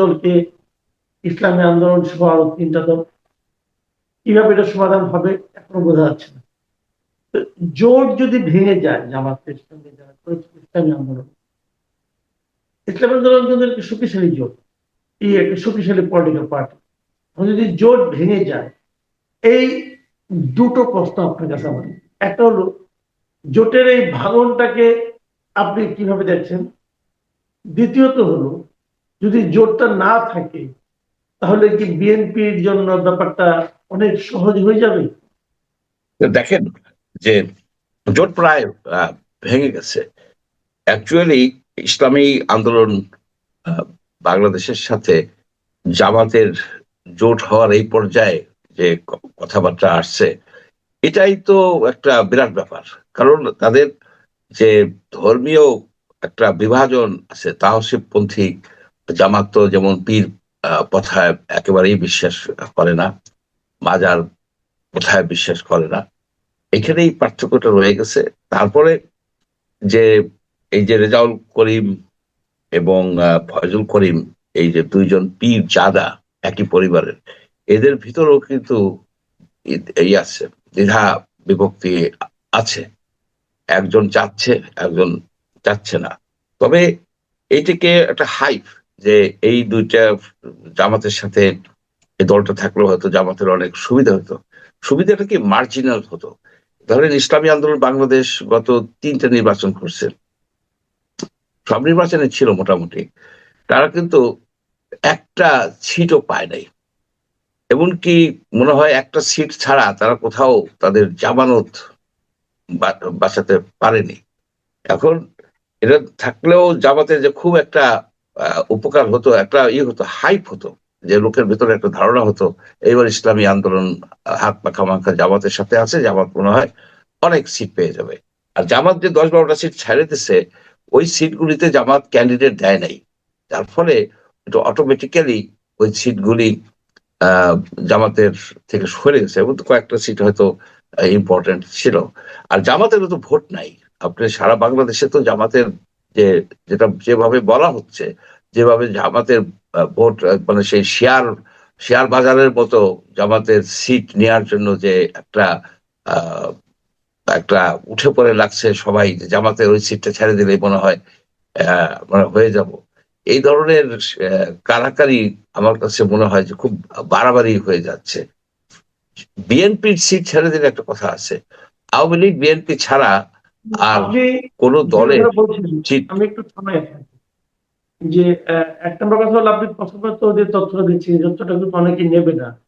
দলকে ইসলামী আন্দোলন সহ আরও তিনটা দল। কীভাবে এটা সমাধান হবে এখনও বোঝা যাচ্ছে না। জোট যদি ভেঙে যায় জামাতের সঙ্গে যারা ইসলামী আন্দোলন ইসলামী আন্দোলন কিন্তু একটি শক্তিশালী জোট। এই একটি শক্তিশালী পলিটিক্যাল পার্টি যদি জোট ভেঙে যায়, এই দুটো প্রশ্ন আপনার কাছে আমার। একটা হলো, জোটের এই ভাঙনটাকে আপনি কীভাবে দেখছেন? দ্বিতীয়ত হলো যদি জোটটা না থাকে, তাহলে কি বিএনপির জন্য ব্যাপারটা অনেক সহজ হয়ে যাবে? দেখেন যে জোট প্রায় ভেঙে গেছে। অ্যাকচুয়ালি ইসলামী আন্দোলন বাংলাদেশের সাথে জামাতের জোট হওয়ার এই পর্যায়ে যে কথাবার্তা আসছে, এটাই তো একটা বিরাট ব্যাপার। কারণ তাদের যে ধর্মীয় একটা বিভাজন আছে তাহসিবপন্থী জামাত তো যেমন পীর প্রথায় একেবারেই বিশ্বাস করে না, মাজার প্রথায় বিশ্বাস করে না। এখানেই পার্থক্যটা রয়ে গেছে। তারপরে যে এই যে রেজাউল করিম এবং ফয়জুল করিম, এই যে দুইজন পীর জাদা একই পরিবারের, এদের ভিতরেও কিন্তু এই আছে, দ্বিধা বিভক্তি আছে। একজন চাচ্ছে একজন চাচ্ছে না। তবে এইটাকে একটা হাইপ যে এই দুইটা জামাতের সাথে এই দলটা থাকলেও হয়তো জামাতের অনেক সুবিধা হতো। সুবিধাটা কি? মার্জিনাল হতো। ধরেন ইসলামী আন্দোলন বাংলাদেশ গত তিনটা নির্বাচন করছে। সব নির্বাচনে ছিল মোটামুটি। তারা কিন্তু একটা সিটও পায় নাই। এমনকি মনে হয় একটা সিট ছাড়া তারা কোথাও তাদের জামানত বাঁচাতে পারেনি। এখন এটা থাকলেও জামাতে যে খুব একটা উপকার হতো, একটা ইয়ে হতো হাইপ হতো, যে লোকের ভেতরে একটা ধারণা হতো, এইবার ইসলামী আন্দোলন হাত পাখা মাখা জামাতের সাথে আছে, জামাত মনে হয় অনেক সিট পেয়ে যাবে। আর জামাত যে দশ বারোটা সিট ছেড়ে দিছে, ওই সিটগুলিতে জামাত ক্যান্ডিডেট দেয় নাই। যার ফলে অটোমেটিক্যালি ওই সিটগুলি জামাতের থেকে সরে গেছে, এবং কয়েকটা সিট হয়তো ইম্পর্টেন্ট ছিল। আর জামাতের তো ভোট নাই। আপনি সারা বাংলাদেশে তো জামাতের যে যেটা যেভাবে বলা হচ্ছে, যেভাবে জামাতের ভোট মানে সেই শেয়ার শেয়ার বাজারের মতো জামাতের সিট নেয়ার জন্য যে একটা একটা উঠে পড়ে লাগছে সবাই জামাতের ওই সিটটা ছেড়ে দিলেই মনে হয় মানে হয়ে যাব। এই ধরনের কারাকারি আমার কাছে মনে হয় যে খুব বাড়াবাড়ি হয়ে যাচ্ছে। বিএনপির সিট ছেড়ে দিলে একটা কথা আছে। আওয়ামী লীগ বিএনপি ছাড়া আর কোন দলের আমি একটু থামাই যে এক নম্বর কথা হলো আপনি প্রথমত যে তথ্যটা দিচ্ছেন তথ্যটা কিন্তু অনেকে নেবে না।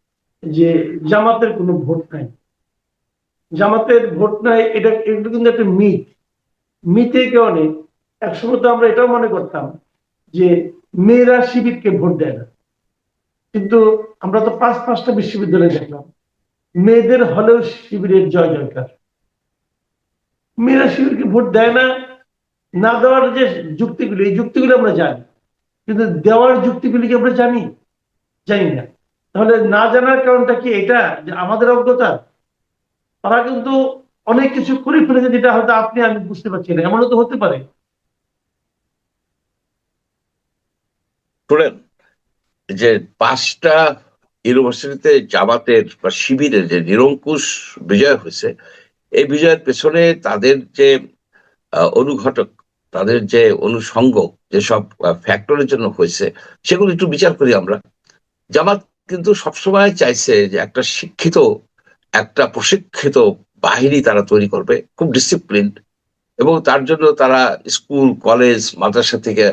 যে জামাতের কোনো ভোট নাই। জামাতের ভোট নাই এটা এটা কিন্তু একটা মিথ। মিথে কারণে একসময় তো আমরা এটাও মনে করতাম যে মেয়েরা শিবিরকে ভোট দেয় না। কিন্তু আমরা তো পাঁচ পাঁচটা বিশ্ববিদ্যালয়ে দেখলাম। মেয়েদের হলেও শিবিরের জয় জয়কার মেয়েরা শিবিরকে ভোট দেয় না না দেওয়ার যে যুক্তিগুলি, এই যুক্তিগুলো আমরা জানি। কিন্তু দেওয়ার যুক্তিগুলি কি আমরা জানি? জানি না। তাহলে না জানার কারণটা কি এটা? যে আমাদের অজ্ঞতা? তারা কিন্তু অনেক কিছু করে ফেলেছে যেটা হয়তো আপনি, আমি বুঝতে পারছি না। এমনও তো হতে পারে। যে পাঁচটা ইউনিভার্সিটিতে জামাতের বা শিবিরের যে নিরঙ্কুশ বিজয় হয়েছে এই বিজয়ের পেছনে তাদের যে অনুঘটক, তাদের যে অনুষঙ্গ যেসব ফ্যাক্টরের জন্য হয়েছে, সেগুলো একটু বিচার করি আমরা। জামাত কিন্তু সবসময় চাইছে যে একটা শিক্ষিত, একটা প্রশিক্ষিত বাহিনী তারা তৈরি করবে, খুব ডিসিপ্লিন এবং তার জন্য তারা স্কুল, কলেজ, মাদ্রাসা থেকে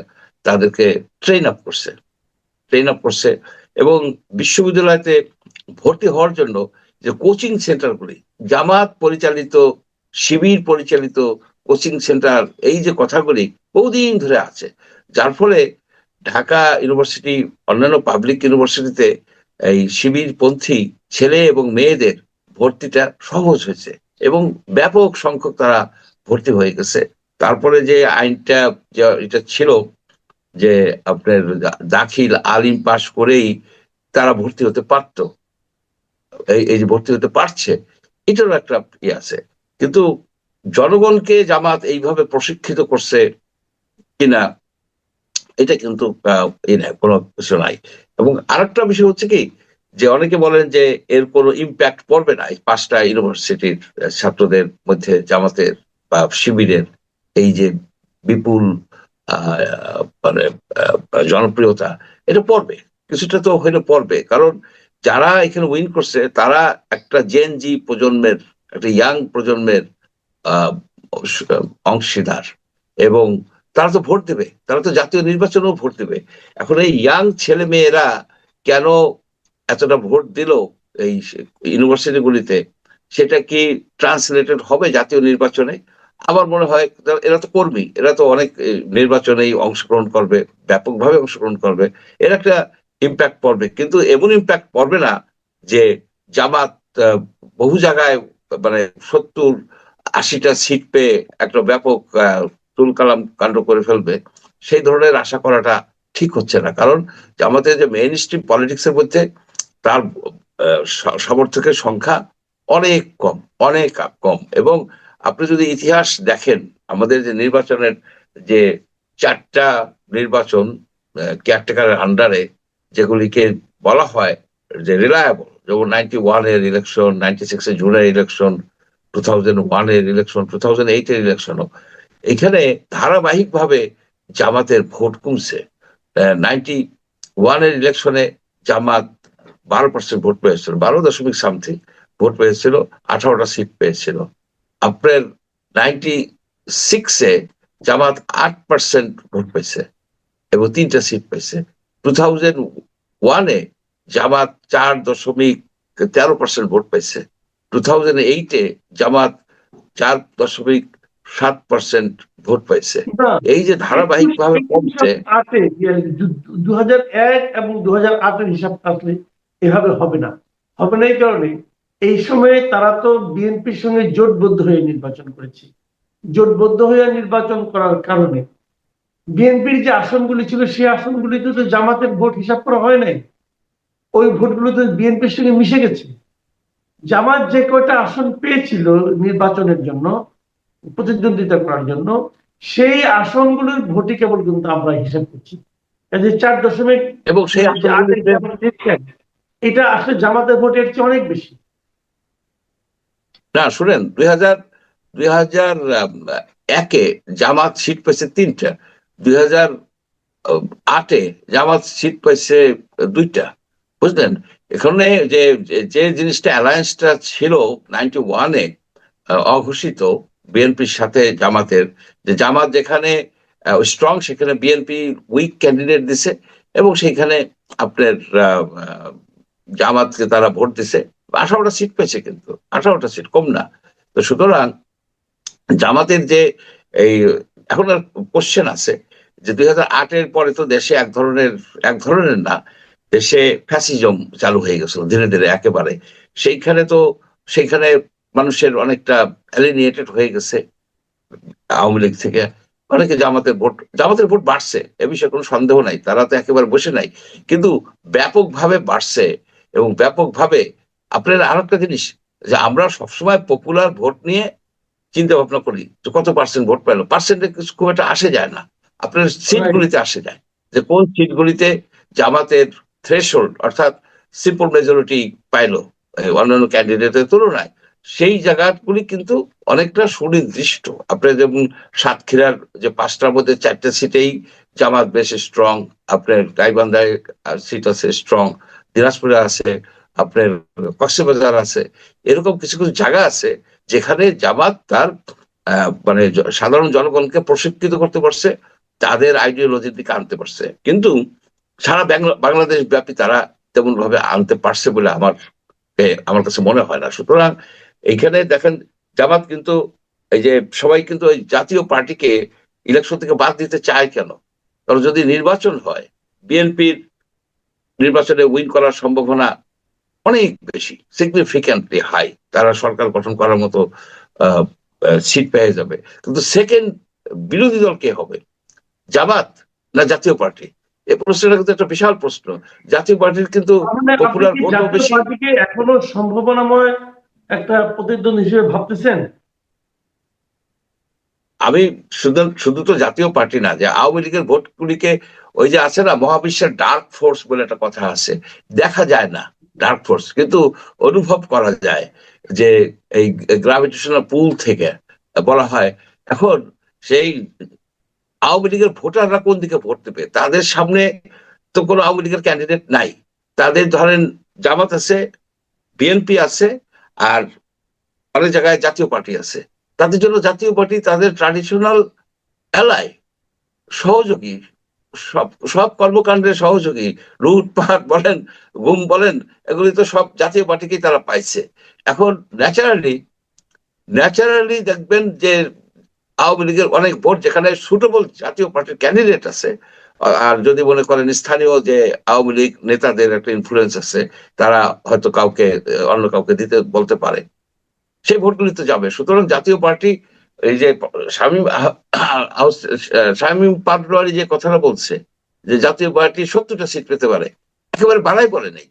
তাদেরকে ট্রেন আপ করছে ট্রেন আপ করছে, এবং বিশ্ববিদ্যালয়তে ভর্তি হওয়ার জন্য যে কোচিং সেন্টারগুলি জামাত পরিচালিত, শিবির পরিচালিত, কোচিং সেন্টার, এই যে কথাগুলি বহুদিন ধরে আছে। যার ফলে ঢাকা ইউনিভার্সিটি, অন্যান্য পাবলিক ইউনিভার্সিটিতে এই শিবির পন্থী ছেলে এবং মেয়েদের ভর্তিটা সহজ হয়েছে এবং ব্যাপক সংখ্যক তারা ভর্তি হয়ে গেছে। তারপরে যে আইনটা এটা ছিল যে আপনার দাখিল আলিম পাশ করেই তারা ভর্তি হতে পারতো। এই যে ভর্তি হতে পারছে এটারও একটা ইয়ে আছে। কিন্তু জনগণকে জামাত এইভাবে প্রশিক্ষিত করছে কিনা, এটা কিন্তু কোনো কিছু নাই। এবং আরেকটা বিষয় হচ্ছে কি, যে অনেকে বলেন যে এর কোনো ইম্প্যাক্ট পড়বে না এই পাঁচটা ইউনিভার্সিটির ছাত্রদের মধ্যে জামাতের বা শিবিরের এই যে বিপুল মানে জনপ্রিয়তা, এটা পড়বে। কিছুটা তো হইলে পড়বে। কারণ যারা এখানে উইন করছে, তারা একটা জেন জি প্রজন্মের, একটা ইয়াং প্রজন্মের অংশীদার এবং তারা তো ভোট দেবে, তারা তো জাতীয় নির্বাচনেও ভোট দেবে। এখন এই ইয়াং ছেলে মেয়েরা কেন এতটা ভোট দিল এই ইউনিভার্সিটি গুলিতে? সেটা কি ট্রান্সলেটেড হবে জাতীয় নির্বাচনে? আমার মনে হয় এরা- তো কর্মী, এরা তো অনেক নির্বাচনেই অংশগ্রহণ করবে, ব্যাপকভাবে অংশগ্রহণ করবে। এর একটা ইম্প্যাক্ট পড়বে। কিন্তু এমন ইম্প্যাক্ট পড়বে না যে জামাত বহু জায়গায় মানে সত্তর, আশিটা সিট পেয়ে একটা ব্যাপক তুলকালাম কাণ্ড করে ফেলবে, সেই ধরনের আশা করাটা ঠিক হচ্ছে না। কারণ আমাদের যে মেইন স্ট্রিম পলিটিক্স এর মধ্যে তার সমর্থকের সংখ্যা অনেক কম অনেক কম। এবং আপনি যদি ইতিহাস দেখেন, আমাদের যে নির্বাচনের যে চারটা নির্বাচন কেয়ারটেকারের আন্ডারে যেগুলিকে বলা হয় যে রিলায়েবল যেমন নাইনটি ওয়ানের ইলেকশন নাইনটি সিক্স জুনের ইলেকশন টু থাউজেন্ড ওয়ানের ইলেকশন টু থাউজেন্ড এইট এর ইলেকশনও এখানে ধারাবাহিকভাবে জামাতের ভোট কমছে। নাইনটি ওয়ানের ইলেকশনে জামাত বারো পার্সেন্ট ভোট পেয়েছিল, বারো দশমিক সামথিং ভোট পেয়েছিল, আঠারোটা সিট পেয়েছিল। আপনার নাইনটি সিক্সে জামাত আট পার্সেন্ট ভোট পেয়েছে এবং তিনটা সিট পেয়েছে। টু থাউজেন্ড ওয়ানে জামাত চার দশমিক তেরো পার্সেন্ট ভোট পাইছে। টু থাউজেন্ড এইটে জামাত চার দশমিক সাত পার্সেন্ট ভোট পাইছে। এই যে ধারাবাহিক ভাবে কমছে দু হাজার এক এবং দু হাজার আটের হিসাব থাকলে এভাবে হবে না। হবে না এই কারণে এই সময়ে তারা তো বিএনপির সঙ্গে জোটবদ্ধ হয়ে নির্বাচন করেছে। জোটবদ্ধ হয়ে নির্বাচন করার কারণে বিএনপির যে আসনগুলি ছিল সেই আসনগুলিতে তো জামাতের ভোট হিসাব করা হয় নাই। ওই ভোটগুলো তো বিএনপির সঙ্গে মিশে গেছে। জামাত যে কয়টা আসন পেয়েছিল নির্বাচনের জন্য প্রতিদ্বন্দ্বিতা করার জন্য সেই আসনগুলোর ভোটই কেবল কিন্তু আমরা হিসাব করছি। চার দশমিক এবং সেই এটা আসলে জামাতের ভোটের চেয়ে অনেক বেশি। না শুনেন দুই হাজার দুই হাজার একে জামাত সিট পেয়েছে তিনটা। দুই হাজার আটে জামাত সিট পেয়েছে দুইটা, বুঝলেন? এখানে যে, যে- জিনিসটা অ্যালায়েন্সটা ছিল নাইনটি ওয়ানে অঘোষিত বিএনপির সাথে জামাতের, যে জামাত যেখানে স্ট্রং সেখানে বিএনপি উইক ক্যান্ডিডেট দিছে এবং সেখানে আপনার জামাতকে তারা ভোট দিছে। আঠারোটা সিট পেয়েছে কিন্তু, আঠারোটা সিট, কম না। তো সুতরাং জামাতের যে এই এখন কোশ্চেন আছে যে দুই হাজার পরে তো দেশে এক ধরনের এক ধরনের না, দেশে ফ্যাসিজম চালু হয়ে গেছিল ধীরে ধীরে একেবারে। সেইখানে তো, সেইখানে মানুষের অনেকটা অ্যালিনিয়েটেড হয়ে গেছে আওয়ামী লীগ থেকে। অনেকে জামাতের ভোট জামাতের ভোট বাড়ছে, এ বিষয়ে কোনো সন্দেহ নাই, তারা তো একেবারে বসে নাই। কিন্তু ব্যাপকভাবে বাড়ছে এবং ব্যাপকভাবে, আপনার আর একটা জিনিস, যে আমরা সবসময় পপুলার ভোট নিয়ে চিন্তা ভাবনা করি যে কত পার্সেন্ট ভোট পেল। পার্সেন্টে খুব একটা আসে যায় না। আপনার সিটগুলিতে আসে যায়। যে কোন সিটগুলিতে জামাতের থ্রেশহোল্ড অর্থাৎ সিম্পল মেজরিটি পাইলো অন্যান্য ক্যান্ডিডেটের তুলনায় সেই জায়গাগুলি কিন্তু অনেকটা সুনির্দিষ্ট। আপনার যেমন সাতক্ষীরার যে পাঁচটার মধ্যে চারটে সিটেই জামাত বেশ স্ট্রং আপনার গাইবান্ধায় সিট আছে স্ট্রং দিনাজপুরে আছে আপনার কক্সবাজার আছে। এরকম কিছু কিছু জায়গা আছে যেখানে জামাত তার মানে সাধারণ জনগণকে প্রশিক্ষিত করতে পারছে, তাদের আইডিওলজির দিকে আনতে পারছে। কিন্তু সারা বাংলাদেশ ব্যাপী তারা তেমন ভাবে আনতে পারছে বলে আমার আমার কাছে মনে হয় না। সুতরাং এইখানে দেখেন, জামাত কিন্তু এই যে সবাই কিন্তু ওই জাতীয় পার্টিকে ইলেকশন থেকে বাদ দিতে চায় কেন? কারণ যদি নির্বাচন হয়, বিএনপির নির্বাচনে উইন করার সম্ভাবনা অনেক বেশি সিগনিফিক্যান্টলি হাই তারা সরকার গঠন করার মতো সিট পেয়ে যাবে। কিন্তু সেকেন্ড বিরোধী দল কে হবে? জামাত না জাতীয় পার্টি? এই প্রশ্নটা কিন্তু একটা বিশাল প্রশ্ন। জাতীয় পার্টির কিন্তু মানে আপনি Popular কি vote ও জাতীয় বেশি। এখনও সম্ভাবনাময় একটা প্রতিদ্বন্দ্বী হিসেবে ভাবতেছেন? আমি শুধু শুধু তো জাতীয় পার্টি না যে আওয়ামী লীগের ভোটগুলিকে ওই যে আছে না, মহাবিশ্বের ডার্ক ফোর্স বলে একটা কথা আছে। দেখা যায় না ডার্ক ফোর্স কিন্তু অনুভব করা যায় যে এই গ্রাভিটেশনাল পুল থেকে, বলা হয়। এখন সেই আওয়ামী লীগের ভোটাররা কোন দিকে ভোট দেবে? তাদের সামনে তো কোনো আওয়ামী লীগের ক্যান্ডিডেট নাই। তাদের ধরেন জামাত আছে বিএনপি আছে, আর অনেক জায়গায় জাতীয় পার্টি আছে। তাদের জন্য জাতীয় পার্টি তাদের ট্রাডিশনাল এলাই সহযোগী। সব সব কর্মকাণ্ডের সহযোগী। লুটপাট বলেন, গুম বলেন, এগুলি তো সব জাতীয় পার্টিকেই তারা পাইছে। এখন ন্যাচারালি ন্যাচারালি দেখবেন যে আওয়ামী লীগের অনেক ভোট যেখানে সুটেবল জাতীয় পার্টির ক্যান্ডিডেট আছে, আর যদি মনে করেন স্থানীয় যে আওয়ামী লীগ নেতাদের একটা ইনফ্লুয়েন্স আছে, তারা হয়তো কাউকে, অন্য কাউকে দিতে বলতে পারে। সেই ভোটগুলি তো যাবে। সুতরাং জাতীয় পার্টি এই যে শামীম আহ, আহ, পাটোয়ারি যে কথাটা বলছে যে জাতীয় পার্টি সত্তরটা সিট পেতে পারে একেবারে বাড়াই বলে নেই।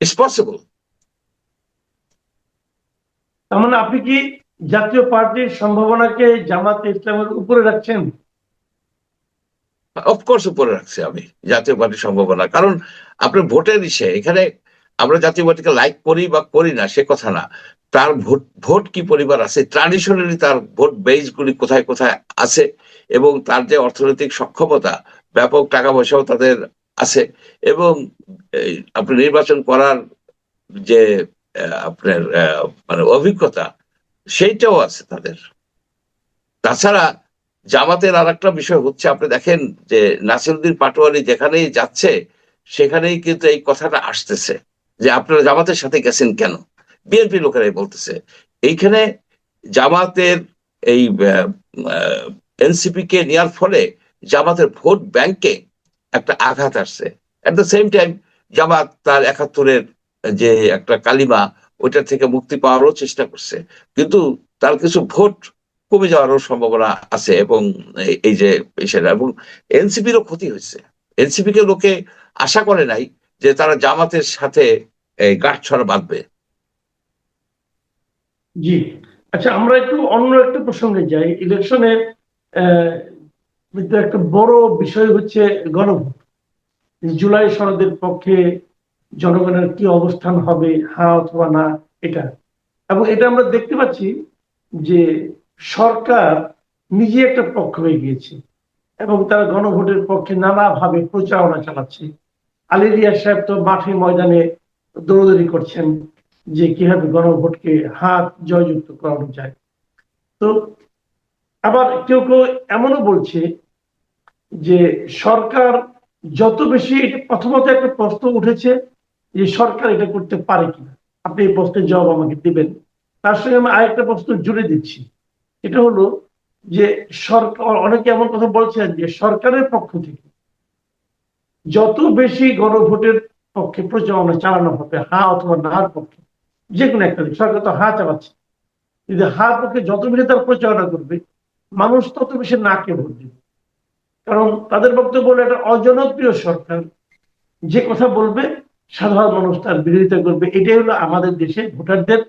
ইটস পসিবল তার মানে আপনি কি জাতীয় পার্টির সম্ভাবনাকে জামাতে ইসলামের উপরে রাখছেন? অফকোর্স উপরে রাখছি আমি জাতীয় পার্টির সম্ভাবনা। কারণ আপনার ভোটের ইসে এখানে আমরা জাতীয় পার্টিকে লাইক করি বা করি না সে কথা না। তার ভোট ভোট কি পরিবার আছে? ট্রাডিশনালি তার ভোট বেস গুলি কোথায় কোথায় আছে? এবং তার যে অর্থনৈতিক সক্ষমতা, ব্যাপক টাকা পয়সাও তাদের আছে। এবং আপনি নির্বাচন করার যে আপনার মানে অভিজ্ঞতা, সেইটাও আছে তাদের। তাছাড়া জামাতের আর একটা বিষয় হচ্ছে, আপনি দেখেন যে নাসিরুদ্দিন পাটোয়ারি যেখানেই যাচ্ছে, সেখানেই কিন্তু এই কথাটা আসতেছে, যে আপনারা জামাতের সাথে গেছেন কেন? বিএনপি লোকেরাই বলতেছে। এইখানে জামাতের এই এনসিপি কে নেওয়ার ফলে জামাতের ভোট ব্যাংকে একটা আঘাত আসছে। At the same time Jamaat তার একাত্তরের যে একটা কালিমা, ওইটা থেকে মুক্তি পাওয়ারও চেষ্টা করছে। কিন্তু তার কিছু ভোট কমে যাওয়ারও সম্ভাবনা আছে এবং এই- এই যে সেটা এবং এনসিপিরও ক্ষতি হয়েছে। এনসিপি কে লোকে আশা করে নাই যে তারা জামাতের সাথে এই গাঁটছড়া বাঁধবে। জি। আচ্ছা আমরা একটু অন্য একটা প্রসঙ্গে যাই। ইলেকশনে একটা বড় বিষয় হচ্ছে গণভোট। জুলাই সনদের পক্ষে জনগণের কি অবস্থান হবে হ্যাঁ অথবা না, এটা। এবং এটা আমরা দেখতে পাচ্ছি যে সরকার নিজে একটা পক্ষ হয়ে গিয়েছে এবং তারা গণভোটের পক্ষে নানাভাবে প্রচারণা চালাচ্ছে। আলী রিয়াজ সাহেব তো মাঠে ময়দানে দৌড়দৌড়ি করছেন। যে কীভাবে গণভোটকে হাত জয়যুক্ত করানো যায়। তো আবার কেউ কেউ এমনও বলছে যে সরকার যত বেশি এটা প্রথমত একটা প্রশ্ন উঠেছে যে সরকার এটা করতে পারে কিনা। আপনি এই প্রশ্নের জবাব আমাকে দিবেন। তার সঙ্গে আমি আরেকটা প্রশ্ন জুড়ে দিচ্ছি। এটা হলো যে সরকার, অনেকে এমন কথা বলছেন যে সরকারের পক্ষ থেকে যত বেশি গণভোটের পক্ষে প্রচারণা চালানো হবে, হা অথবা নার পক্ষে যে কোনো একটা দিক। সরকার তো হা চালাচ্ছে যদি হা পক্ষে যত বেশি তার প্রচারণা করবে, মানুষ তত বেশি নাকে ভোট দেবে। কারণ তাদের বক্তব্য হলো একটা অজনপ্রিয় সরকার। যে কথা বলবে, সাধারণ মানুষ তার বিরোধিতা করবে। এটাই হলো আমাদের দেশে ভোটারদের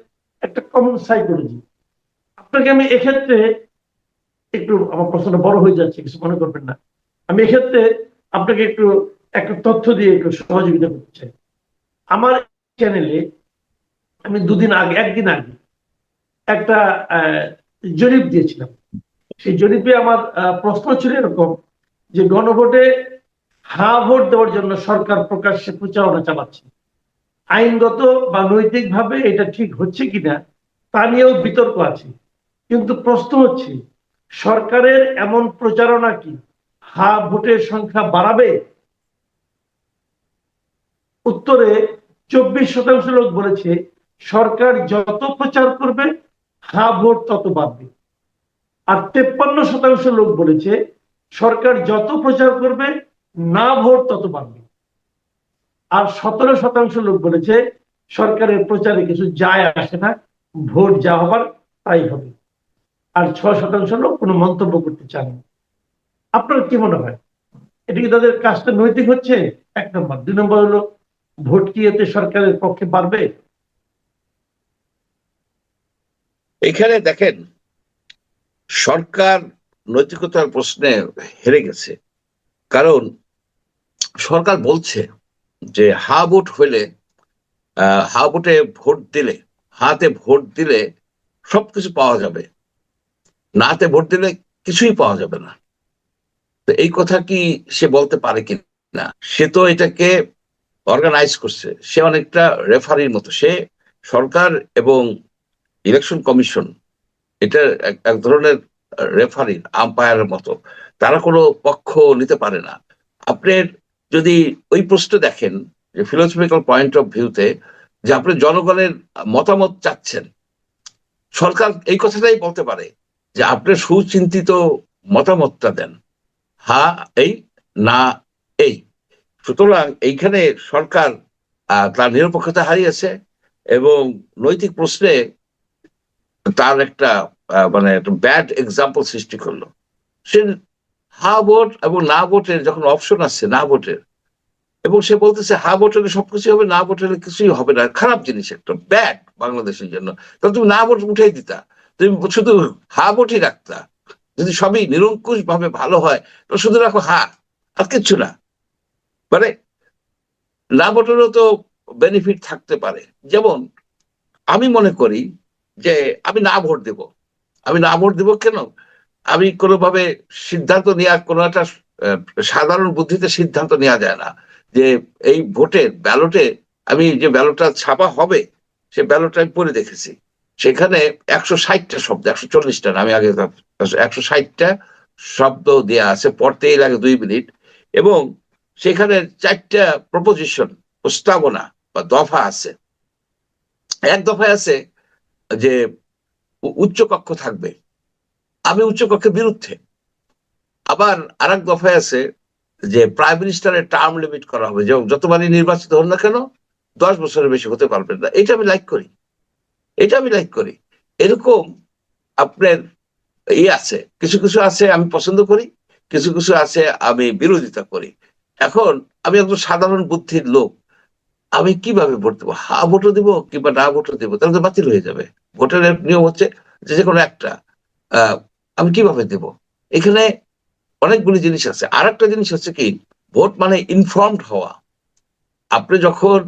একটা কমন সাইকোলজি আপনাকে আমি এক্ষেত্রে একটু, আমার প্রশ্নটা বড় হয়ে যাচ্ছে, কিছু মনে করবেন না। আমি এক্ষেত্রে আপনাকে একটু, একটা তথ্য দিয়ে একটু সহযোগিতা করতে চাই। আমার চ্যানেলে আমি দুদিন আগে, একদিন আগে একটা জরিপ দিয়েছিলাম। সেই জরিপে আমার প্রশ্ন ছিল এরকম যে গণভোটে হা ভোট দেওয়ার জন্য সরকার প্রকাশ্যে প্রচারণা চালাচ্ছে। আইনগত বা নৈতিকভাবে এটা ঠিক হচ্ছে কিনা তা নিয়েও বিতর্ক আছে। কিন্তু প্রশ্ন হচ্ছে, সরকারের এমন প্রচারণা কি হা ভোটের সংখ্যা বাড়াবে? উত্তরে চব্বিশ শতাংশ লোক বলেছে সরকার যত প্রচার করবে, হা ভোট তত বাড়বে। আর তেপ্পান্ন শতাংশ লোক বলেছে, সরকার যত প্রচার করবে, না ভোট তত বাড়বে। আর সতেরো শতাংশ লোক বলেছে, সরকারের প্রচারে কিছু যায় আসে না, ভোট যা হবার তাই হবে। আর ছয় শতাংশ লোক কোনো মন্তব্য করতে চান না। আপনার কি মনে হয়? এটা কি তাদের কাজটা নৈতিক হচ্ছে? এক নম্বর। দুই নম্বর হলো, ভোট কি এতে সরকারের পক্ষে বাড়বে? এখানে দেখেন, সরকার নৈতিকতার প্রশ্নে হেরে গেছে। কারণ সরকার বলছে যে, হা ভোট হইলে হা ভোটে ভোট দিলে, হাতে ভোট দিলে সবকিছু পাওয়া যাবে। নাতে ভোট দিলে কিছুই পাওয়া যাবে না। তো এই কথা কি সে বলতে পারে কি না সে তো এটাকে অর্গানাইজ করছে। সে অনেকটা রেফারির মতো। সে সরকার এবং ইলেকশন কমিশন এটা এক ধরনের রেফারির আম্পায়ারের মতো, তারা কোনো পক্ষ নিতে পারে না। আপনি যদি ওই প্রশ্ন দেখেন যে ফিলোসফিক্যাল পয়েন্ট অফ ভিউতে যে আপনি জনগণের মতামত চাচ্ছেন, সরকার এই কথাটাই বলতে পারে যে আপনি সুচিন্তিত মতামতটা দেন। হা, এই, না, এই। সুতরাং এইখানে সরকার তার নিরপেক্ষতা হারিয়েছে এবং নৈতিক প্রশ্নে তার একটা মানে ব্যাড এক্সাম্পল সৃষ্টি করল। সে হা ভোট এবং না ভোটের যখন অপশন আসছে, না ভোটের, এবং সে বলতেছে হা ভোট হলে সবকিছু হবে, না ভোট হলে কিছুই হবে না, খারাপ জিনিস একটা ব্যাড বাংলাদেশের জন্য। তাহলে তুমি না ভোট উঠাই দিতা, তুমি শুধু হা ভোটই রাখতা। যদি সবই নিরঙ্কুশ ভাবে ভালো হয় তো শুধু রাখো হা, আর কিচ্ছু না। মানে না ভোটেরও তো বেনিফিট থাকতে পারে। যেমন আমি মনে করি যে আমি না ভোট দেব। আমি না ভোট দেব কেন? আমি কোনোভাবে সিদ্ধান্ত নেওয়া কোনো একটা সাধারণ বুদ্ধিতে সিদ্ধান্ত নেওয়া যায় না যে এই ভোটের ব্যালটে আমি যে ব্যালটটা ছাপা হবে, সে ব্যালটটা আমি পড়ে দেখেছি। সেখানে একশো ষাটটা শব্দ, একশো চল্লিশটা আমি আগে একশো ষাটটা শব্দ দেয়া আছে, পড়তেই লাগে দুই মিনিট। এবং সেখানে চারটা প্রপোজিশন প্রস্তাবনা বা দফা আছে। এক দফায় আছে যে উ- উচ্চ কক্ষ থাকবে। আমি উচ্চ কক্ষের বিরুদ্ধে। আবার আরেক দফায় আছে যে প্রাইম মিনিস্টারের টার্ম লিমিট করা হবে। যে যতবারই নির্বাচিত হন না কেন, দশ বছরের বেশি হতে পারবেন না। এটা আমি লাইক করি। এটা আমি লাইক করি। এরকম আপনার ই আছে। কিছু কিছু আছে আমি পছন্দ করি, কিছু কিছু আছে আমি বিরোধিতা করি। এখন আমি একজন সাধারণ বুদ্ধির লোক। আমি কীভাবে ভোট দেবো? হা ভোটও দিব কিংবা না ভোটও দেবো? তাহলে তো বাতিল হয়ে যাবে। ভোটের নিয়ম হচ্ছে যে যে কোনো একটা আমি কীভাবে দেব? এখানে অনেকগুলি জিনিস আছে। আর একটা জিনিস হচ্ছে কি, ভোট মানে ইনফর্মড হওয়া। আপনি যখন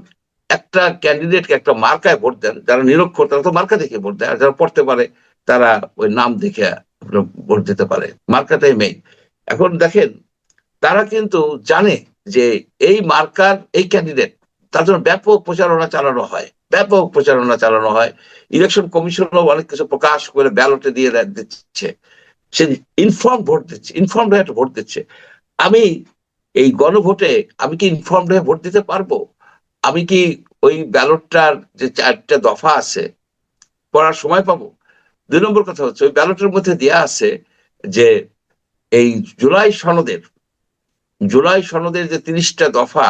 একটা ক্যান্ডিডেটকে একটা মার্কায় ভোট দেন, যারা নিরক্ষর, তারা তো মার্কা দেখে ভোট দেয়, আর যারা পড়তে পারে, তারা ওই নাম দেখে ভোট দিতে পারে। মার্কাটাই মেইন এখন দেখেন, তারা কিন্তু জানে যে এই মার্কার, এই ক্যান্ডিডেট তার জন্য ব্যাপক প্রচারণা চালানো হয়, ব্যাপক প্রচারণা চালানো হয়। ইলেকশন কমিশনও অনেক কিছু প্রকাশ করে ব্যালটে দিয়ে দিচ্ছে। সে ইনফর্ম ভোট দিচ্ছে ইনফর্ম হয়ে ভোট দিচ্ছে। আমি এই গণভোটে আমি কি ইনফর্মড হয়ে ভোট দিতে পারব? আমি কি ওই ব্যালটটার যে চারটা দফা আছে, পড়ার সময় পাবো? দুই নম্বর কথা হচ্ছে, ওই ব্যালটের মধ্যে দেয়া আছে যে এই জুলাই সনদের জুলাই সনদের যে তিরিশটা দফা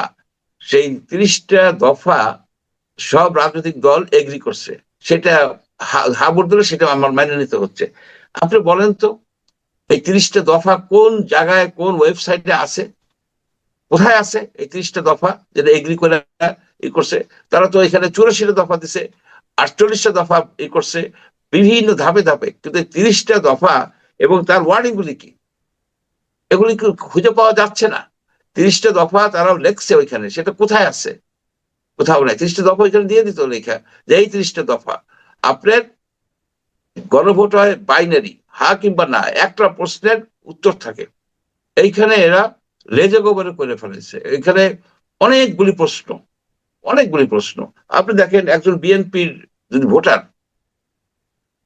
সেই তিরিশটা দফা সব রাজনৈতিক দল এগ্রি করছে। সেটা হা- হা দিলে সেটা আমার মেনে নিতে হচ্ছে। আপনি বলেন তো, এই তিরিশটা দফা কোন জায়গায়, কোন ওয়েবসাইটে আছে? কোথায় আছে এই তিরিশটা দফা যেটা এগ্রি করে ই করছে? তারা তো এখানে চুরাশিটা দফা দিছে, আটচল্লিশটা দফা ই করছে, বিভিন্ন ধাপে ধাপে। কিন্তু তিরিশটা দফা এবং তার ওয়ার্ডিং গুলি কি? এগুলি খুঁজে পাওয়া যাচ্ছে না? তিরিশটা দফা তারা লেখছে ওইখানে, সেটা কোথায় আছে? কোথাও নাই। তিরিশটা দফা ওইখানে দিয়ে দিত লেখা যে এই তিরিশটা দফা। আপনার গণভোট হয় বাইনারি হা কিংবা না, একটা প্রশ্নের উত্তর থাকে। এইখানে এরা লেজে গোবরে করে ফেলেছে। এখানে অনেকগুলি প্রশ্ন অনেকগুলি প্রশ্ন। আপনি দেখেন একজন বিএনপির যদি ভোটার,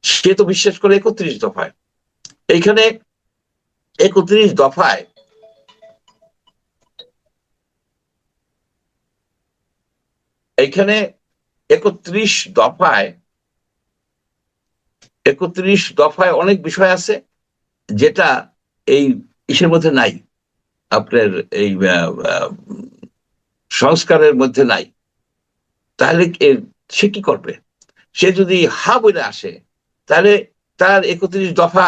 সে তো বিশ্বাস করে একত্রিশ দফায়। এইখানে একত্রিশ দফায় এইখানে একত্রিশ দফায় একত্রিশ দফায় অনেক বিষয় আছে যেটা এই ইসের মধ্যে নাই, আপনার এই সংস্কারের মধ্যে নাই। তাহলে সে কি করবে? সে যদি হা বলে আসে, তাহলে তার একত্রিশ দফা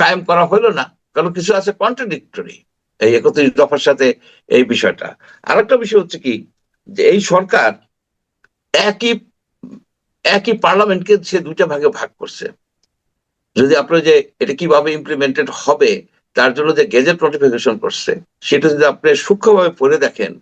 কায়েম করা হলো না, কারণ কিছু আছে কন্ট্রাডিক্টরি এই একত্রিশ দফার সাথে এই বিষয়টা। আরেকটা বিষয় হচ্ছে কি যে এই সরকার একই একই পার্লামেন্টকে সে দুটা ভাগে ভাগ করছে। যদি আপনার যে এটা কীভাবে ইমপ্লিমেন্টেড হবে, তার জন্য যে গেজেট নোটিফিকেশন করছে, সেটা যদি আপনি সূক্ষ্মভাবে পড়ে দেখেন